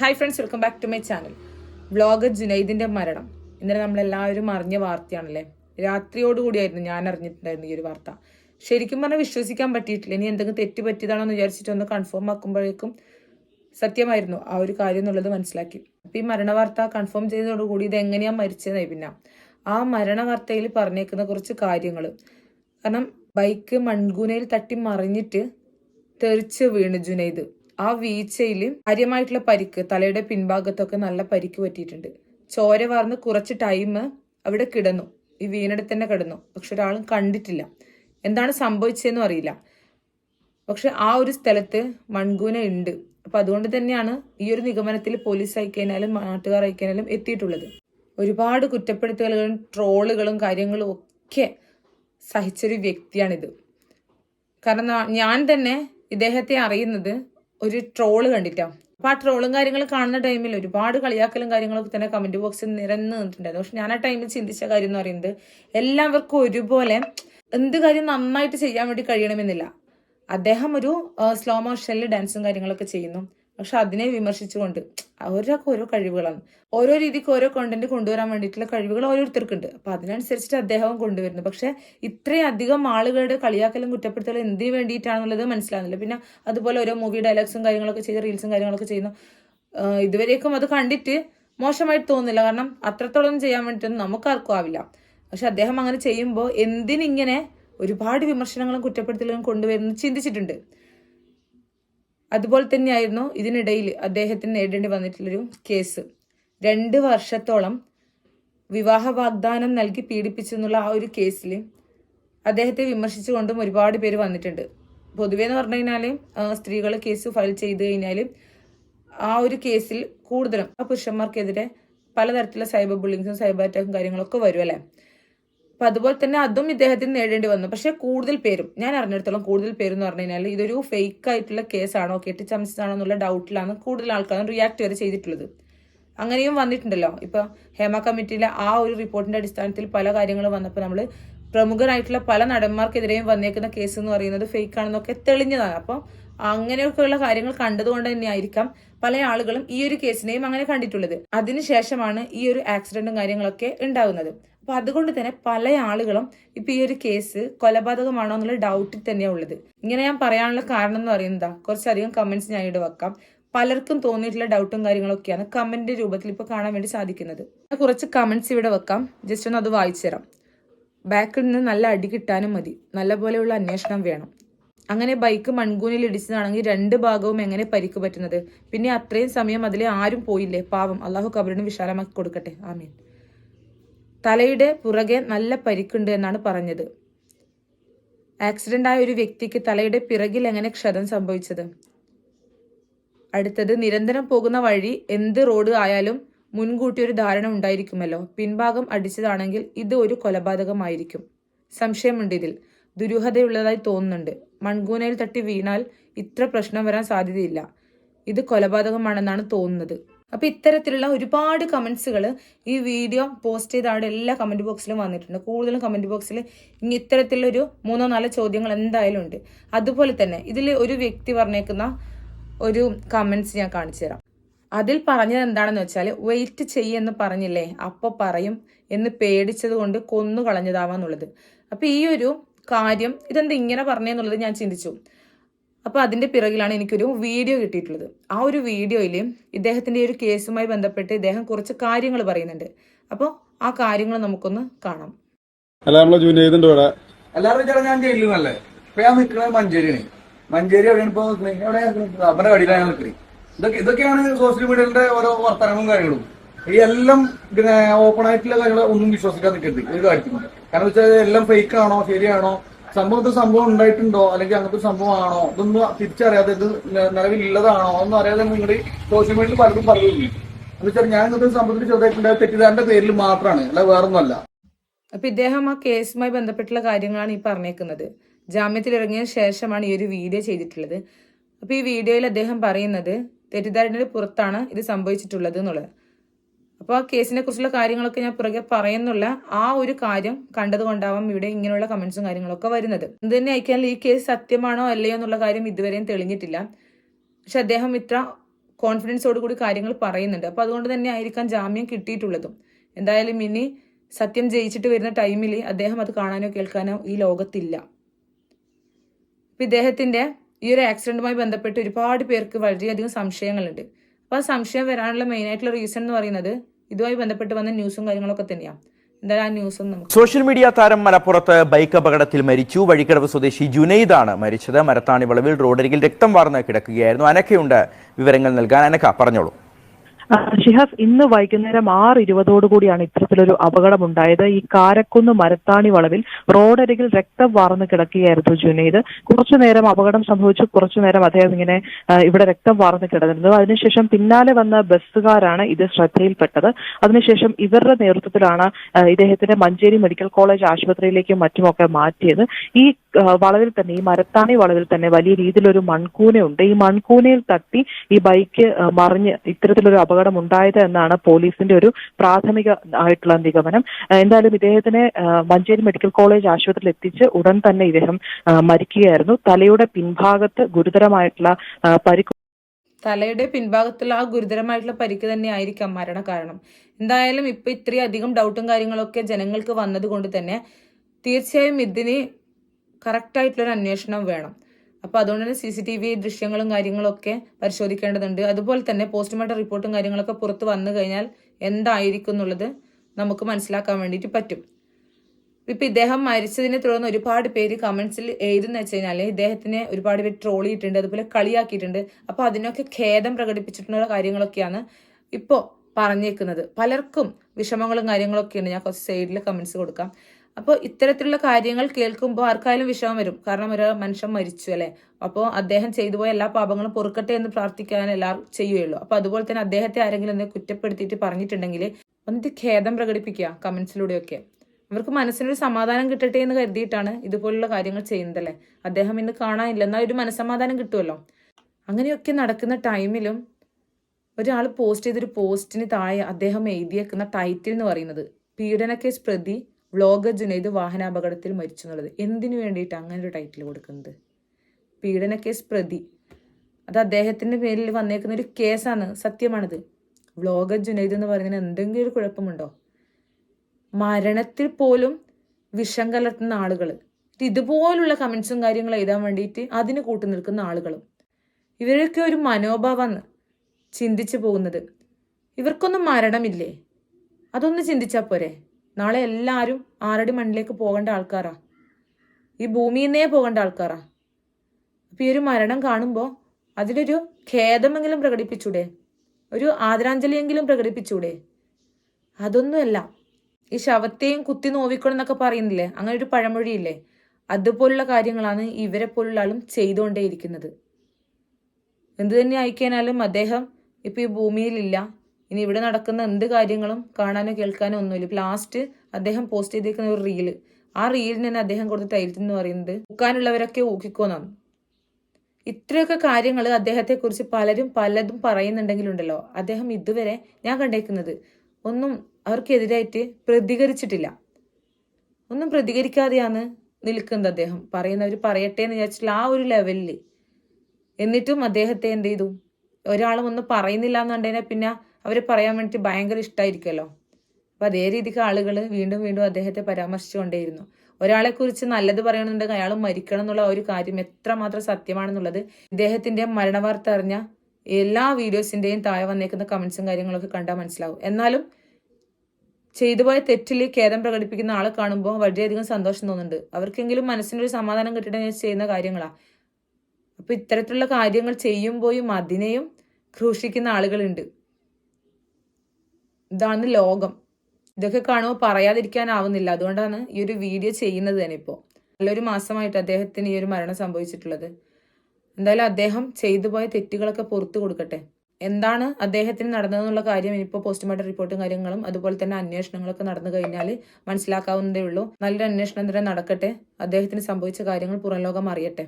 Hi friends welcome back to my channel vlogger ജുനൈദിന്റെ മരണം. ഇന്നലെ നമ്മളെല്ലാവരും അറിഞ്ഞ വാർത്തയാണല്ലേ? രാത്രിയോടുകൂടിയായിരുന്നു ഞാൻ അറിഞ്ഞിട്ടുണ്ടായിരുന്നു ഈ ഒരു വാർത്ത. ശരിക്കും പറഞ്ഞാൽ വിശ്വസിക്കാൻ പറ്റിയിട്ടില്ല. ഇനി എന്തെങ്കിലും തെറ്റ് പറ്റിയതാണോ എന്ന് വിചാരിച്ചിട്ട് ഒന്ന് കൺഫേം ആക്കുമ്പോഴേക്കും സത്യമായിരുന്നു. ആ ഒരു കാര്യം എന്നുള്ളത് മനസ്സിലാക്കി. അപ്പൊ ഈ മരണ വാർത്ത കൺഫേം ചെയ്തതോടുകൂടി ഇത് എങ്ങനെയാ മരിച്ചതായി പിന്നെ. ആ മരണ വാർത്തയിൽ പറഞ്ഞേക്കുന്ന കുറച്ച് കാര്യങ്ങൾ കാരണം ബൈക്ക് മൺകൂനയിൽ തട്ടി മറിഞ്ഞിട്ട് തെറിച്ച് വീണ് ജുനൈദ്. ആ വീഴ്ചയിൽ കാര്യമായിട്ടുള്ള പരിക്ക് തലയുടെ പിൻഭാഗത്തൊക്കെ നല്ല പരിക്ക് പറ്റിയിട്ടുണ്ട്. ചോര വാർന്ന് കുറച്ച് ടൈം അവിടെ കിടന്നു. ഈ വീണെടുത്ത് തന്നെ കിടന്നു. പക്ഷെ ഒരാളും കണ്ടിട്ടില്ല. എന്താണ് സംഭവിച്ചതെന്നും അറിയില്ല. പക്ഷെ ആ ഒരു സ്ഥലത്ത് മൺകൂന ഉണ്ട്. അപ്പൊ അതുകൊണ്ട് തന്നെയാണ് ഈ ഒരു നിഗമനത്തിൽ പോലീസ് അയക്കാനാലും നാട്ടുകാർ അയക്കാനാലും എത്തിയിട്ടുള്ളത്. ഒരുപാട് കുറ്റപ്പെടുത്തലുകളും ട്രോളുകളും കാര്യങ്ങളും ഒക്കെ സഹിച്ചൊരു വ്യക്തിയാണിത്. കാരണം ഞാൻ തന്നെ ഇദ്ദേഹത്തെ അറിയുന്നത് ഒരു ട്രോൾ കണ്ടിട്ടാണ് അപ്പൊ ആ ട്രോളും കാര്യങ്ങളും കാണുന്ന ടൈമിൽ ഒരുപാട് കളിയാക്കലും കാര്യങ്ങളൊക്കെ തന്നെ കമന്റ് ബോക്സിൽ നിരന്ന് നിന്നിട്ടുണ്ടായിരുന്നു. പക്ഷെ ഞാൻ ആ ടൈമിൽ ചിന്തിച്ച കാര്യം എന്ന് പറയുന്നത് എല്ലാവർക്കും ഒരുപോലെ എന്ത് കാര്യം നന്നായിട്ട് ചെയ്യാൻ വേണ്ടി കഴിയണമെന്നില്ല. അദ്ദേഹം ഒരു സ്ലോ മോഷനിൽ ഡാൻസും കാര്യങ്ങളൊക്കെ ചെയ്യുന്നു. പക്ഷെ അതിനെ വിമർശിച്ചുകൊണ്ട് അവരൊക്കെ ഓരോ കഴിവുകളാണ്. ഓരോ രീതിക്ക് ഓരോ കണ്ടന്റ് കൊണ്ടുവരാൻ വേണ്ടിയിട്ടുള്ള കഴിവുകൾ ഓരോരുത്തർക്കുണ്ട്. അപ്പൊ അതിനനുസരിച്ചിട്ട് അദ്ദേഹവും കൊണ്ടുവരുന്നു. പക്ഷെ ഇത്രയും അധികം ആളുകളുടെ കളിയാക്കലും കുറ്റപ്പെടുത്തലും എന്തിനു വേണ്ടിയിട്ടാണെന്നുള്ളത് മനസ്സിലാകുന്നില്ല. പിന്നെ അതുപോലെ ഓരോ മൂവി ഡയലോഗ്സും കാര്യങ്ങളൊക്കെ ചെയ്ത് റീൽസും കാര്യങ്ങളൊക്കെ ചെയ്യുന്നു. ഇതുവരേക്കും അത് കണ്ടിട്ട് മോശമായിട്ട് തോന്നുന്നില്ല. കാരണം അത്രത്തോളം ചെയ്യാൻ വേണ്ടിയിട്ടൊന്നും നമുക്കാർക്കും ആവില്ല. പക്ഷെ അദ്ദേഹം അങ്ങനെ ചെയ്യുമ്പോൾ എന്തിനിങ്ങനെ ഒരുപാട് വിമർശനങ്ങളും കുറ്റപ്പെടുത്തലുകളും കൊണ്ടുവരുന്നു ചിന്തിച്ചിട്ടുണ്ട്. അതുപോലെ തന്നെയായിരുന്നു ഇതിനിടയിൽ അദ്ദേഹത്തിന് നേരിടേണ്ടി വന്നിട്ടുള്ളൊരു കേസ്. രണ്ട് വർഷത്തോളം വിവാഹ വാഗ്ദാനം നൽകി പീഡിപ്പിച്ചു എന്നുള്ള ആ ഒരു കേസിൽ അദ്ദേഹത്തെ വിമർശിച്ചുകൊണ്ടും ഒരുപാട് പേര് വന്നിട്ടുണ്ട്. പൊതുവേ എന്ന് പറഞ്ഞു കഴിഞ്ഞാൽ സ്ത്രീകൾ കേസ് ഫയൽ ചെയ്ത് കഴിഞ്ഞാൽ ആ ഒരു കേസിൽ കൂടുതലും ആ പുരുഷന്മാർക്കെതിരെ പലതരത്തിലുള്ള സൈബർ ബുള്ളിങ്സും സൈബർ അറ്റാക്കും കാര്യങ്ങളൊക്കെ വരും അല്ലേ? അപ്പൊ അതുപോലെ തന്നെ അതും ഇദ്ദേഹത്തിന് നേടേണ്ടി വന്നു. പക്ഷെ കൂടുതൽ പേരും ഞാൻ അറിഞ്ഞിടത്തോളം കൂടുതൽ പേരും എന്ന് പറഞ്ഞു കഴിഞ്ഞാൽ ഇതൊരു ഫേക്ക് ആയിട്ടുള്ള കേസാണോ കെട്ടിച്ചമച്ചതാണോ എന്നുള്ള ഡൗട്ടിലാണ് കൂടുതൽ ആൾക്കാരും റിയാക്ട് വരെ ചെയ്തിട്ടുള്ളത്. അങ്ങനെയും വന്നിട്ടുണ്ടല്ലോ. ഇപ്പൊ ഹേമ കമ്മിറ്റിയിലെ ആ ഒരു റിപ്പോർട്ടിന്റെ അടിസ്ഥാനത്തിൽ പല കാര്യങ്ങളും വന്നപ്പോൾ നമ്മൾ പ്രമുഖരായിട്ടുള്ള പല നടന്മാർക്കെതിരെയും വന്നേക്കുന്ന കേസ് എന്ന് പറയുന്നത് ഫേക്ക് ആണെന്നൊക്കെ തെളിഞ്ഞതാണ്. അപ്പം അങ്ങനെയൊക്കെയുള്ള കാര്യങ്ങൾ കണ്ടതുകൊണ്ട് തന്നെയായിരിക്കാം പല ആളുകളും ഈ ഒരു കേസിനെയും അങ്ങനെ കണ്ടിട്ടുള്ളത്. അതിനുശേഷമാണ് ഈ ഒരു ആക്സിഡന്റും കാര്യങ്ങളൊക്കെ ഉണ്ടാകുന്നത്. അപ്പൊ അതുകൊണ്ട് തന്നെ പല ആളുകളും ഇപ്പൊ ഈ ഒരു കേസ് കൊലപാതകമാണോ എന്നുള്ള ഡൗട്ടിൽ തന്നെയാണ് ഉള്ളത്. ഇങ്ങനെ ഞാൻ പറയാനുള്ള കാരണം എന്ന് പറയുന്നത് കുറച്ചധികം കമന്റ്സ് ഞാൻ ഇവിടെ വെക്കാം. പലർക്കും തോന്നിയിട്ടുള്ള ഡൗട്ടും കാര്യങ്ങളൊക്കെയാണ് കമന്റ് രൂപത്തിൽ ഇപ്പൊ കാണാൻ വേണ്ടി സാധിക്കുന്നത്. കുറച്ച് കമന്റ്സ് ഇവിടെ വെക്കാം. ജസ്റ്റ് ഒന്ന് അത് വായിച്ചു തരാം. ബാക്കിൽ നിന്ന് നല്ല അടി കിട്ടാനും മതി. നല്ല പോലെയുള്ള അന്വേഷണം വേണം. അങ്ങനെ ബൈക്ക് മൺകൂനിൽ ഇടിച്ചതാണെങ്കിൽ രണ്ട് ഭാഗവും എങ്ങനെ പരിക്ക് പറ്റുന്നത്? പിന്നെ അത്രയും സമയം അതിലെ ആരും പോയില്ലേ? പാവം. അള്ളാഹു കബറിന് വിശാലമാക്കി കൊടുക്കട്ടെ. ആമീൻ. തലയുടെ പുറകെ നല്ല പരിക്കുണ്ട് എന്നാണ് പറഞ്ഞത്. ആക്സിഡന്റ് ആയ ഒരു വ്യക്തിക്ക് തലയുടെ പിറകിൽ എങ്ങനെ ക്ഷതം സംഭവിച്ചത്? അടുത്തത് നിരന്തരം പോകുന്ന വഴി എന്ത് റോഡ് ആയാലും മുൻകൂട്ടി ഒരു ധാരണ ഉണ്ടായിരിക്കുമല്ലോ. പിൻഭാഗം അടിച്ചതാണെങ്കിൽ ഇത് ഒരു കൊലപാതകമായിരിക്കും. സംശയമുണ്ട് ഇതിൽ. ദുരൂഹതയുള്ളതായി തോന്നുന്നുണ്ട്. മൺകൂനയിൽ തട്ടി വീണാൽ ഇത്ര പ്രശ്നം വരാൻ സാധ്യതയില്ല. ഇത് കൊലപാതകമാണെന്നാണ് തോന്നുന്നത്. അപ്പൊ ഇത്തരത്തിലുള്ള ഒരുപാട് കമന്റ്സുകൾ ഈ വീഡിയോ പോസ്റ്റ് ചെയ്ത ആടെ എല്ലാ കമന്റ് ബോക്സിലും വന്നിട്ടുണ്ട്. കൂടുതലും കമന്റ് ബോക്സിൽ ഇനി ഇത്തരത്തിലൊരു മൂന്നോ നാലോ ചോദ്യങ്ങൾ എന്തായാലും ഉണ്ട്. അതുപോലെ തന്നെ ഇതിൽ ഒരു വ്യക്തി പറഞ്ഞേക്കുന്ന ഒരു കമന്റ്സ് ഞാൻ കാണിച്ചു തരാം. അതിൽ പറഞ്ഞത് എന്താണെന്ന് വെച്ചാൽ വെയിറ്റ് ചെയ്യെന്ന് പറഞ്ഞില്ലേ? അപ്പൊ പറയും എന്ന് പേടിച്ചത് കൊണ്ട് കൊന്നു കളഞ്ഞതാവാന്നുള്ളത്. അപ്പൊ ഈ ഒരു കാര്യം ഇതെന്താ ഇങ്ങനെ പറഞ്ഞെന്നുള്ളത് ഞാൻ ചിന്തിച്ചു. അപ്പൊ അതിന്റെ പിറകിലാണ് എനിക്കൊരു വീഡിയോ കിട്ടിയിട്ടുള്ളത്. ആ ഒരു വീഡിയോയിൽ ഇദ്ദേഹത്തിന്റെ ഒരു കേസുമായി ബന്ധപ്പെട്ട് ഇദ്ദേഹം കുറച്ച് കാര്യങ്ങൾ പറയുന്നുണ്ട്. അപ്പോൾ ആ കാര്യങ്ങൾ നമുക്കൊന്ന് കാണാം. അല്ല നമ്മളെ ഇവിടെ. എല്ലാവരും ചേട്ടാ ഞാൻ ജയിലിൽ നല്ലേ ഇപ്പൊ ഞാൻ നിൽക്കുന്നത് മഞ്ചേരിയാണ്. മഞ്ചേരി എവിടെയാണ് ഇപ്പൊ നിൽക്കുന്നത്? എവിടെയാണ് അവരുടെ കടിയിലാണ് നിൽക്കുന്നത് ഇതൊക്കെ ഇതൊക്കെയാണ് സോഷ്യൽ മീഡിയയുടെ ഓരോ വർത്തമാനവും കാര്യങ്ങളും. ഈ എല്ലാം പിന്നെ ഓപ്പൺ ആയിട്ടുള്ള കാര്യങ്ങൾ ഒന്നും വിശ്വസിക്കാൻ നിൽക്കരുത് ഒരു കാര്യത്തിനും. കാരണം വെച്ചാൽ എല്ലാം ഫേക്ക് ആണോ ശരിയാണോ? സംഭവത്തിൽ സംഭവം ഉണ്ടായിട്ടുണ്ടോ? അല്ലെങ്കിൽ അങ്ങനത്തെ സംഭവമാണോ? ഇതൊന്നും തിരിച്ചറിയാതെ ഇത് നിലവിലുള്ളതാണോ? ഒന്നും അറിയാതെ നിങ്ങൾ സോഷ്യൽ മീഡിയയിൽ പലരും പറയുന്നു എന്ന് വെച്ചാൽ ഞാൻ ഇന്നത്തെ സംഭവത്തിൽ ചെറുതായിട്ടുണ്ടായ തെറ്റിദ്ധാരന്റെ പേരിൽ മാത്രമാണ് അല്ല വേറൊന്നുമല്ല. അപ്പൊ ഇദ്ദേഹം ആ കേസുമായി ബന്ധപ്പെട്ടുള്ള കാര്യങ്ങളാണ് ഈ പറഞ്ഞേക്കുന്നത്. ജാമ്യത്തിൽ ഇറങ്ങിയ ശേഷമാണ് ഈ ഒരു വീഡിയോ ചെയ്തിട്ടുള്ളത്. അപ്പൊ ഈ വീഡിയോയിൽ അദ്ദേഹം പറയുന്നത് തെറ്റിദ്ധാരണയുടെ പുറത്താണ് ഇത് സംഭവിച്ചിട്ടുള്ളത് എന്നുള്ളത്. അപ്പോൾ ആ കേസിനെ കുറിച്ചുള്ള കാര്യങ്ങളൊക്കെ ഞാൻ പുറകെ പറയുന്നുള്ള ആ ഒരു കാര്യം കണ്ടതുകൊണ്ടാവാം ഇവിടെ ഇങ്ങനെയുള്ള കമന്റ്സും കാര്യങ്ങളൊക്കെ വരുന്നത്. എന്ത് തന്നെ അയക്കാൻ ഈ കേസ് സത്യമാണോ അല്ലയോ എന്നുള്ള കാര്യം ഇതുവരെയും തെളിഞ്ഞിട്ടില്ല. പക്ഷെ അദ്ദേഹം ഇത്ര കോൺഫിഡൻസോട് കൂടി കാര്യങ്ങൾ പറയുന്നുണ്ട്. അപ്പോൾ അതുകൊണ്ട് തന്നെ ആയിരിക്കാം ജാമ്യം കിട്ടിയിട്ടുള്ളതും. എന്തായാലും ഇനി സത്യം ജയിച്ചിട്ട് വരുന്ന ടൈമിൽ അദ്ദേഹം അത് കാണാനോ കേൾക്കാനോ ഈ ലോകത്തില്ല. അപ്പം ഇദ്ദേഹത്തിന്റെ ഈ ഒരു ആക്സിഡന്റുമായി ബന്ധപ്പെട്ട് ഒരുപാട് പേർക്ക് വളരെയധികം സംശയങ്ങളുണ്ട്. അപ്പോൾ ആ സംശയം വരാനുള്ള മെയിനായിട്ടുള്ള റീസൺ എന്ന് പറയുന്നത് ഇതുമായി ബന്ധപ്പെട്ട് വന്ന ന്യൂസും കാര്യങ്ങളൊക്കെ തന്നെയാണ് സോഷ്യൽ മീഡിയ താരം മലപ്പുറത്ത് ബൈക്ക് അപകടത്തിൽ മരിച്ചു. വഴിക്കടവ് സ്വദേശി ജുനൈദ് ആണ് മരിച്ചത്. മരത്താണി വളവിൽ റോഡരികിൽ രക്തം വാർന്ന് കിടക്കുകയായിരുന്നു. അനക്കയുണ്ട് വിവരങ്ങൾ നൽകാൻ. അനക്ക പറഞ്ഞോളൂ. ഷിഹാസ് ഇന്ന് വൈകുന്നേരം ആറ് ഇരുപതോടുകൂടിയാണ് ഇത്തരത്തിലൊരു അപകടമുണ്ടായത്. ഈ കാരക്കുന്ന് മരത്താണി വളവിൽ റോഡരികിൽ രക്തം വാർന്നു കിടക്കുകയായിരുന്നു ജുനൈദ്. കുറച്ചു നേരം അപകടം സംഭവിച്ചു. കുറച്ചു നേരം അദ്ദേഹം ഇങ്ങനെ ഇവിടെ രക്തം വാർന്നു കിടന്നിരുന്നു അതിനുശേഷം പിന്നാലെ വന്ന ബസ്സുകാരാണ് ഇത് ശ്രദ്ധയിൽപ്പെട്ടത്. അതിനുശേഷം ഇവരുടെ നേതൃത്വത്തിലാണ് ഇദ്ദേഹത്തിന്റെ മഞ്ചേരി മെഡിക്കൽ കോളേജ് ആശുപത്രിയിലേക്കും മറ്റുമൊക്കെ മാറ്റിയത്. ഈ വളവിൽ തന്നെ ഈ മരത്താണി വളവിൽ തന്നെ വലിയ രീതിയിലൊരു മൺകൂനയുണ്ട്. ഈ മൺകൂനയിൽ തട്ടി ഈ ബൈക്ക് മറിഞ്ഞ് ഇത്തരത്തിലൊരു അപകടം ഉണ്ടായത് എന്നാണ് പോലീസിന്റെ ഒരു പ്രാഥമിക ആയിട്ടുള്ള നിഗമനം. എന്തായാലും ഇദ്ദേഹത്തിനെ മഞ്ചേരി മെഡിക്കൽ കോളേജ് ആശുപത്രിയിൽ എത്തിച്ച് ഉടൻ തന്നെ ഇദ്ദേഹം മരിക്കുകയായിരുന്നു. തലയുടെ പിൻഭാഗത്ത് ഗുരുതരമായിട്ടുള്ള പരിക്ക് തലയുടെ പിൻഭാഗത്തുള്ള ആ ഗുരുതരമായിട്ടുള്ള പരിക്ക് തന്നെ ആയിരിക്കാം മരണ കാരണം എന്തായാലും ഇപ്പൊ ഇത്രയധികം ഡൗട്ടും കാര്യങ്ങളൊക്കെ ജനങ്ങൾക്ക് വന്നത് കൊണ്ട് തന്നെ തീർച്ചയായും ഇതിന് കറക്റ്റായിട്ടുള്ളൊരു അന്വേഷണം വേണം. അപ്പോൾ അതുകൊണ്ട് തന്നെ സി സി ടി വി ദൃശ്യങ്ങളും കാര്യങ്ങളൊക്കെ പരിശോധിക്കേണ്ടതുണ്ട്. അതുപോലെ തന്നെ പോസ്റ്റ്മോർട്ടം റിപ്പോർട്ടും കാര്യങ്ങളൊക്കെ പുറത്ത് വന്നു കഴിഞ്ഞാൽ എന്തായിരിക്കും എന്നുള്ളത് നമുക്ക് മനസ്സിലാക്കാൻ വേണ്ടിയിട്ട് പറ്റും. ഇപ്പൊ ഇദ്ദേഹം മരിച്ചതിനെ തുടർന്ന് ഒരുപാട് പേര് കമന്റ്സിൽ എഴുതുന്ന വെച്ച് കഴിഞ്ഞാൽ ഇദ്ദേഹത്തിനെ ഒരുപാട് പേര് ട്രോൾ ചെയ്തിട്ടുണ്ട് അതുപോലെ കളിയാക്കിയിട്ടുണ്ട്. അപ്പോൾ അതിനൊക്കെ ഖേദം പ്രകടിപ്പിച്ചിട്ടുള്ള കാര്യങ്ങളൊക്കെയാണ് ഇപ്പോ പറഞ്ഞേക്കുന്നത്. പലർക്കും വിഷമങ്ങളും കാര്യങ്ങളൊക്കെയുണ്ട്. ഞാൻ കുറച്ച് സൈഡിൽ കമന്റ്സ് കൊടുക്കാം. അപ്പോൾ ഇത്തരത്തിലുള്ള കാര്യങ്ങൾ കേൾക്കുമ്പോൾ ആർക്കായാലും വിഷമം വരും. കാരണം ഒരു മനുഷ്യൻ മരിച്ചു അല്ലേ? അപ്പോൾ അദ്ദേഹം ചെയ്തു പോയ എല്ലാ പാപങ്ങളും പൊറുക്കട്ടെ എന്ന് പ്രാർത്ഥിക്കാൻ എല്ലാവരും ചെയ്യുകയുള്ളൂ. അപ്പോൾ അതുപോലെ തന്നെ അദ്ദേഹത്തെ ആരെങ്കിലും ഒന്ന് കുറ്റപ്പെടുത്തിയിട്ട് പറഞ്ഞിട്ടുണ്ടെങ്കിൽ ഒന്ന് ഖേദം പ്രകടിപ്പിക്കുക കമന്റ്സിലൂടെയൊക്കെ. അവർക്ക് മനസ്സിനൊരു സമാധാനം കിട്ടട്ടെ എന്ന് കരുതിയിട്ടാണ് ഇതുപോലുള്ള കാര്യങ്ങൾ ചെയ്യുന്നതല്ലേ? അദ്ദേഹം ഇന്ന് കാണാനില്ല. എന്നാൽ ഒരു മനസ്സമാധാനം കിട്ടുമല്ലോ. അങ്ങനെയൊക്കെ നടക്കുന്ന ടൈമിലും ഒരാൾ പോസ്റ്റ് ചെയ്തൊരു പോസ്റ്റിന് താഴെ അദ്ദേഹം എഴുതിയേക്കുന്ന ടൈറ്റിൽ എന്ന് പറയുന്നത് പീഡന കേസ് പ്രതി വ്ളോഗർ ജുനൈദ് വാഹനാപകടത്തിൽ മരിച്ചു എന്നുള്ളത് എന്തിനു വേണ്ടിയിട്ട് അങ്ങനെ ഒരു ടൈറ്റിൽ കൊടുക്കുന്നത്? പീഡന കേസ് പ്രതി. അത് അദ്ദേഹത്തിന്റെ പേരിൽ വന്നേക്കുന്ന ഒരു കേസാണ് സത്യമാണിത്. വ്ളോഗർ ജുനൈദ് എന്ന് പറയുന്നതിന് എന്തെങ്കിലും ഒരു കുഴപ്പമുണ്ടോ? മരണത്തിൽ പോലും വിഷം കലർത്തുന്ന ആളുകൾ ഇതുപോലുള്ള കമൻസും കാര്യങ്ങളും എഴുതാൻ വേണ്ടിയിട്ട് അതിന് കൂട്ടു നിൽക്കുന്ന ആളുകളും. ഇവരൊക്കെ ഒരു മനോഭാവമാണ് ചിന്തിച്ചു പോകുന്നത്. ഇവർക്കൊന്നും മരണമില്ലേ? അതൊന്ന് ചിന്തിച്ചാൽ പോരെ? നാളെ എല്ലാവരും ആറടി മണ്ണിലേക്ക് പോകേണ്ട ആൾക്കാരാ. ഈ ഭൂമിയിൽ നിന്നേ പോകേണ്ട ആൾക്കാരാ. അപ്പം ഈ ഒരു മരണം കാണുമ്പോൾ അതിലൊരു ഖേദമെങ്കിലും പ്രകടിപ്പിച്ചൂടെ? ഒരു ആദരാഞ്ജലിയെങ്കിലും പ്രകടിപ്പിച്ചൂടെ? അതൊന്നുമല്ല. ഈ ശവത്തെയും കുത്തി നോവിക്കണം എന്നൊക്കെ പറയുന്നില്ലേ? അങ്ങനെ ഒരു പഴമൊഴിയില്ലേ? അതുപോലുള്ള കാര്യങ്ങളാണ് ഇവരെ പോലുള്ള ആളും ചെയ്തുകൊണ്ടേയിരിക്കുന്നത്. എന്തു തന്നെ ആയിക്കഴിഞ്ഞാലും അദ്ദേഹം ഇപ്പൊ ഈ ഭൂമിയിലില്ല. ഇനി ഇവിടെ നടക്കുന്ന എന്ത് കാര്യങ്ങളും കാണാനോ കേൾക്കാനോ ഒന്നുമില്ല. ലാസ്റ്റ് അദ്ദേഹം പോസ്റ്റ് ചെയ്തിരിക്കുന്ന ഒരു റീൽ ആ റീലിന് തന്നെ അദ്ദേഹം കൊടുത്ത ടൈറ്റിൽ എന്ന് പറയുന്നത് ഊക്കാനുള്ളവരൊക്കെ ഊക്കിക്കോന്നാണ് ഇത്രയൊക്കെ കാര്യങ്ങൾ അദ്ദേഹത്തെ കുറിച്ച് പലരും പലതും പറയുന്നുണ്ടെങ്കിലുണ്ടല്ലോ. അദ്ദേഹം ഇതുവരെ ഞാൻ കണ്ടേക്കുന്നത് ഒന്നും അവർക്കെതിരായിട്ട് പ്രതികരിച്ചിട്ടില്ല. ഒന്നും പ്രതികരിക്കാതെയാണ് നിൽക്കുന്നത് അദ്ദേഹം. പറയുന്നവർ പറയട്ടെ എന്ന് വിചാരിച്ചിട്ട് ആ ഒരു ലെവലിൽ എന്നിട്ടും അദ്ദേഹത്തെ എന്ത് ചെയ്തു? ഒരാളും ഒന്നും പറയുന്നില്ല എന്നുണ്ടെങ്കിൽ പിന്നെ അവർ പറയാൻ വേണ്ടിയിട്ട് ഭയങ്കര ഇഷ്ടമായിരിക്കുമല്ലോ അപ്പം അതേ രീതിക്ക് ആളുകൾ വീണ്ടും വീണ്ടും അദ്ദേഹത്തെ പരാമർശിച്ചുകൊണ്ടേയിരുന്നു. ഒരാളെക്കുറിച്ച് നല്ലത് പറയണമെന്നുണ്ടെങ്കിൽ അയാൾ മരിക്കണം എന്നുള്ള ഒരു കാര്യം എത്രമാത്രം സത്യമാണെന്നുള്ളത് ഇദ്ദേഹത്തിന്റെ മരണവാർത്ത അറിഞ്ഞ എല്ലാ വീഡിയോസിന്റെയും താഴെ വന്നേക്കുന്ന കമൻസും കാര്യങ്ങളൊക്കെ കണ്ടാൽ മനസ്സിലാവും. എന്നാലും ചെയ്തുപോയ തെറ്റിൽ ഖേദം പ്രകടിപ്പിക്കുന്ന ആളെ കാണുമ്പോൾ വളരെയധികം സന്തോഷം തോന്നുന്നുണ്ട്. അവർക്കെങ്കിലും മനസ്സിനൊരു സമാധാനം കിട്ടിയിട്ട് ചെയ്യുന്ന കാര്യങ്ങളാണ് അപ്പോൾ ഇത്തരത്തിലുള്ള കാര്യങ്ങൾ ചെയ്യുമ്പോഴും അതിനെയും ക്രൂശിക്കുന്ന ആളുകളുണ്ട്. ഇതാണ് ലോകം. ഇതൊക്കെ കാണുമ്പോൾ പറയാതിരിക്കാനാവുന്നില്ല. അതുകൊണ്ടാണ് ഈ ഒരു വീഡിയോ ചെയ്യുന്നത് തന്നെ ഇപ്പോൾ നല്ലൊരു മാസമായിട്ട് അദ്ദേഹത്തിന് ഈ ഒരു മരണം സംഭവിച്ചിട്ടുള്ളത്. എന്തായാലും അദ്ദേഹം ചെയ്തു പോയ തെറ്റുകളൊക്കെ പുറത്തു കൊടുക്കട്ടെ. എന്താണ് അദ്ദേഹത്തിന് നടന്നതെന്നുള്ള കാര്യം ഇനിയിപ്പോൾ പോസ്റ്റ്മോർട്ടം റിപ്പോർട്ടും കാര്യങ്ങളും അതുപോലെ തന്നെ അന്വേഷണങ്ങളൊക്കെ നടന്നു കഴിഞ്ഞാൽ മനസ്സിലാക്കാവുന്നതേ ഉള്ളൂ. നല്ലൊരു അന്വേഷണം തന്നെ നടക്കട്ടെ. അദ്ദേഹത്തിന് സംഭവിച്ച കാര്യങ്ങൾ പുറം ലോകം അറിയട്ടെ.